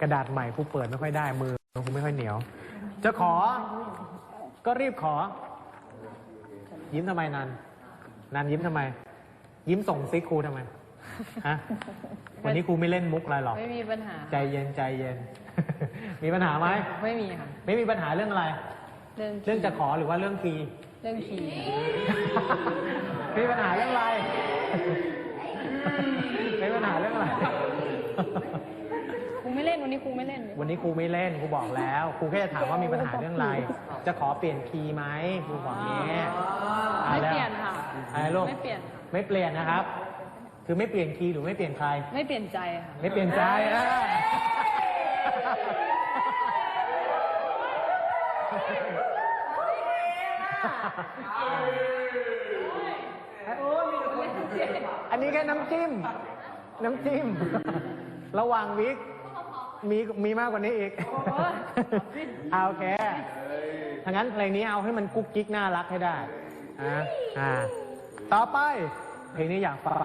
กระดาษใหม่ครูเปิดไม่ค่อยได้มือครูไม่ค่อยเหนียว จะขอ ก็รีบขอ ยิ้มทำไมนันนันยิ้มทำไม ยิ้มส่งซิกครูทำไมฮะวันนี้ครูไม่เล่นมุกอะไรหรอก ไม่มีปัญหา ใจเย็นใจเย็น มีปัญหาไหมไม่มีค่ะ ไม่มีปัญหาเรื่องอะไร เรื่องเรื่องจะขอหรือว่าเรื่องฟรีเรื่องขี่มีปัญหาเรื่องอะไรมีปัญหาเรื่องอะไรครูไม่เล่น วันนี้ครูไม่เล่น วันนี้ครูไม่เล่นครูบอกแล้วครูแค่จะถามว่ามีปัญหาเรื่องอะไร จะขอเปลี่ยนคีย์ไหมครูบอกงี้ไม่อาแล้วเปลี่ยนค่ะอะไรลูกไม่เปลี่ยนค่ะไม่เปลี่ยนนะครับ คือไม่เปลี่ยนคีย์หรือไม่เปลี่ยนใคร ไม่เปลี่ยนใจค่ะไม่เปลี่ยนใจอะอันนี้แค่น้ำจิ้ม น้ำจิ้ม ระหว่างวิก มีมีมากกว่านี้อีกเอาโอเคถ้างั้นเพลงนี้เอาให้มันกุ๊กกิ๊กน่ารักให้ได้อ่าอ่า ต่อไป เพลงนี้อยากฟัง